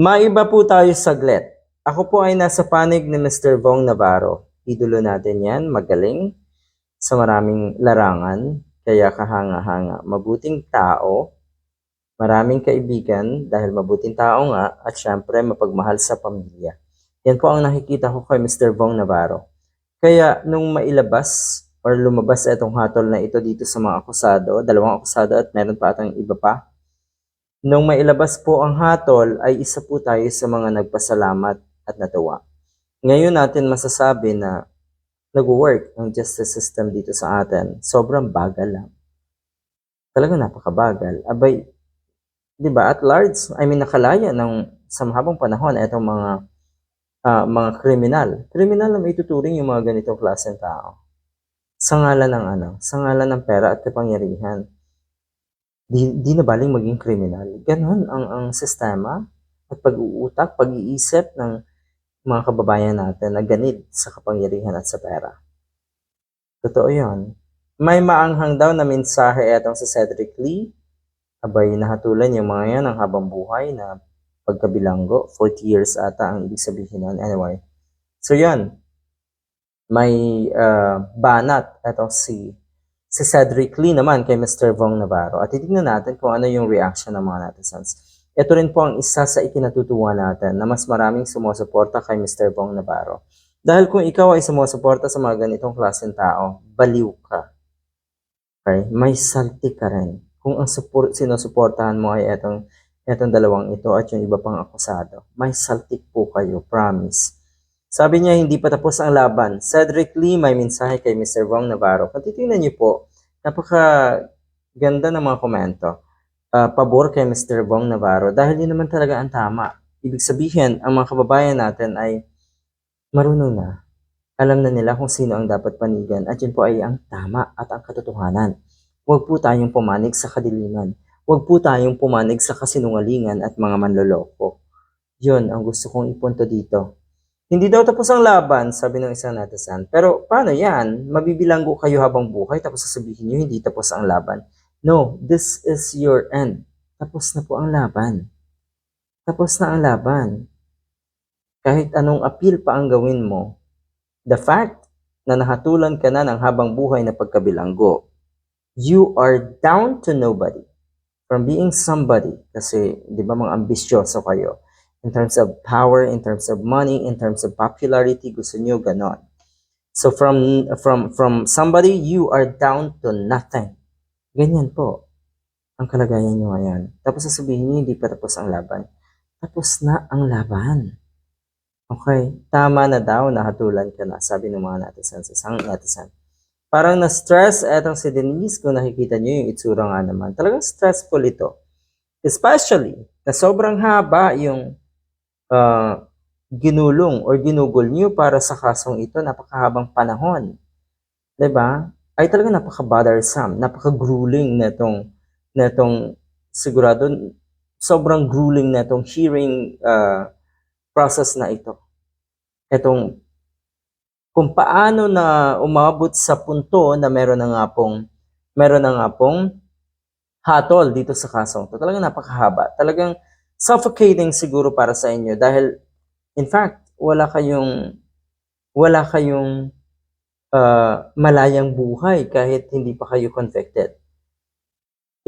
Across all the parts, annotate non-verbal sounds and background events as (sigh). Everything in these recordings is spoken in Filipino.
Maiba po tayo saglit. Ako po ay nasa panig ni Mr. Vong Navarro. Idolo natin yan, magaling, sa maraming larangan, kaya kahanga-hanga. Mabuting tao, maraming kaibigan dahil mabuting tao nga at syempre mapagmahal sa pamilya. Yan po ang nakikita ko kay Mr. Vong Navarro. Kaya nung mailabas or lumabas itong hatol na ito dito sa mga akusado, dalawang akusado at meron pa atang iba pa, Nung mailabas po ang hatol ay isa po tayo sa mga nagpasalamat at natuwa. Ngayon natin masasabi na nag-work ang justice system dito sa atin. Sobrang bagal lang. Talaga napakabagal. Abay, di ba, at large, I mean, nakalaya ng sa mahabang panahon itong mga ah, mga kriminal. Kriminal na may tuturing yung mga ganitong klaseng tao. Sa ngalan ng ano, sa ngalan ng pera at kapangyarihan di, di na baling maging kriminal. Ganon ang, ang sistema at pag-uutak, pag-iisip ng mga kababayan natin na ganid sa kapangyarihan at sa pera. Totoo yon. May maanghang daw na mensahe etong si Cedric Lee. Abay, nahatulan yung mga yan ng habang buhay na pagkabilanggo. 40 years ata ang ibig sabihin nun. Anyway. So yon. May ah, banat etong si si Cedric Lee naman kay Mr. Vong Navarro. At titignan natin kung ano yung reaction ng mga netizens. Ito rin po ang isa sa ikinatutuwa natin na mas maraming sumusuporta kay Mr. Vong Navarro. Dahil kung ikaw ay sumusuporta sa mga ganitong klaseng tao, baliw ka. Okay? May salti ka rin. Kung ang support, sinusuportahan mo ay etong, etong dalawang ito at yung iba pang akusado, may saltik po kayo, promise. Sabi niya, hindi pa tapos ang laban. Cedric Lee may mensahe kay Mr. Wong Navarro. Kung titingnan niyo po, napaka ganda ng mga komento. Ah, pabor kay Mr. Wong Navarro dahil yun naman talaga ang tama. Ibig sabihin, ang mga kababayan natin ay marunong na. Alam na nila kung sino ang dapat panigan at yun po ay ang tama at ang katotohanan. Huwag po tayong pumanig sa kadiliman. Huwag po tayong pumanig sa kasinungalingan at mga manloloko. Yun ang gusto kong ipunto dito. Hindi daw tapos ang laban, sabi ng isang netizen. Pero paano yan? Mabibilanggo kayo habang buhay tapos sasabihin nyo hindi tapos ang laban. No, this is your end. Tapos na po ang laban. Tapos na ang laban. Kahit anong appeal pa ang gawin mo, the fact na nahatulan ka na ng habang buhay na pagkabilanggo, you are down to nobody. From being somebody, kasi di ba mga ambisyoso kayo, in terms of power, in terms of money, in terms of popularity, gusto nyo ganon. So from from from somebody, you are down to nothing. Ganyan po ang kalagayan nyo ngayon. Tapos sasabihin nyo, hindi pa tapos ang laban. Tapos na ang laban. Okay, tama na daw, nahatulan ka na, sabi ng mga netizens, isang netizen. Parang na-stress etong si Denise kung nakikita nyo yung itsura nga naman. Talagang stressful ito. Especially, na sobrang haba yung ah, ginulong or ginugol nyo para sa kasong ito, napakahabang panahon. 'Di ba? Ay talaga napaka-bothersome, napaka-grueling netong netong sigurado sobrang grueling netong hearing ah, process na ito. Etong kung paano na umabot sa punto na meron na nga pong meron na nga pong hatol dito sa kasong to. Talagang napakahaba. Talagang suffocating siguro para sa inyo dahil in fact, wala kayong wala kayong uh, malayang buhay kahit hindi pa kayo convicted.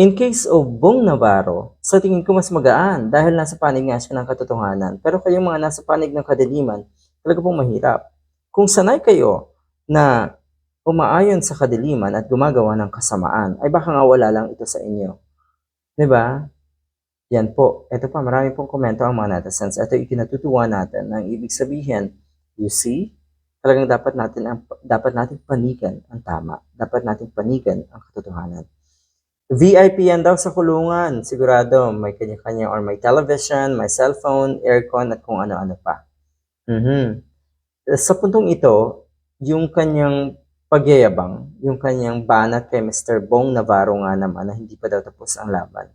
In case of Bong Navarro, sa tingin ko mas magaan dahil nasa panig nga siya ng katotohanan. Pero kayong mga nasa panig ng kadiliman, talaga pong mahirap. Kung sanay kayo na umaayon sa kadiliman at gumagawa ng kasamaan, ay baka nga wala lang ito sa inyo. ba? Yan po. Ito pa, marami pong komento ang mga netizens. Ito ikinatutuwa natin. Ang ibig sabihin, you see, talagang dapat natin ang dapat natin panigan ang tama. Dapat natin panigan ang katotohanan. VIP yan daw sa kulungan. Sigurado, may kanya-kanya or may television, may cellphone, aircon, at kung ano-ano pa. Mhm. Sa puntong ito, yung kanyang pagyayabang, yung kanyang banat kay Mr. Bong Navarro nga naman na hindi pa daw tapos ang laban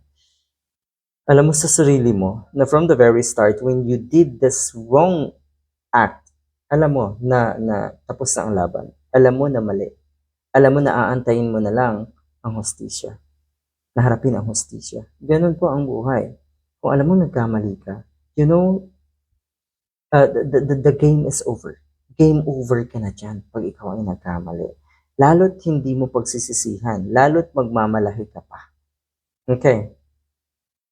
alam mo sa sarili mo na from the very start when you did this wrong act, alam mo na, na tapos na ang laban. Alam mo na mali. Alam mo na aantayin mo na lang ang hostisya. Naharapin ang hostisya. Ganun po ang buhay. Kung alam mo nagkamali ka, you know, uh, the, the, the game is over. Game over ka na dyan pag ikaw ay nagkamali. Lalo't hindi mo pagsisisihan. Lalo't magmamalahi ka pa. Okay.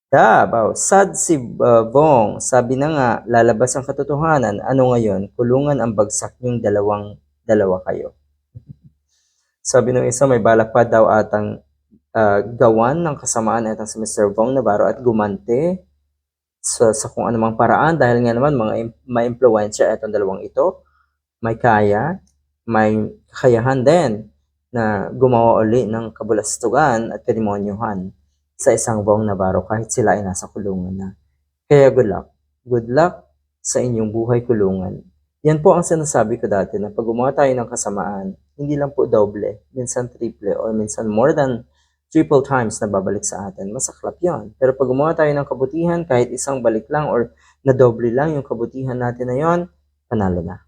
Davao, sad si uh, Bong. Sabi na nga, lalabas ang katotohanan. Ano ngayon? Kulungan ang bagsak yung dalawang dalawa kayo. (laughs) Sabi ng isa, may balak pa daw atang uh, gawan ng kasamaan itong si Mr. Bong Navarro at gumante sa, sa kung anumang paraan dahil nga naman mga may impluensya itong dalawang ito. May kaya, may kakayahan din na gumawa uli ng kabulastugan at kademonyuhan sa isang Bong Navarro kahit sila ay nasa kulungan na. Kaya good luck. Good luck sa inyong buhay kulungan. Yan po ang sinasabi ko dati na pag gumawa tayo ng kasamaan, hindi lang po doble, minsan triple, or minsan more than triple times na babalik sa atin. Masaklap yon. Pero pag gumawa tayo ng kabutihan, kahit isang balik lang or na doble lang yung kabutihan natin na yon, panalo na.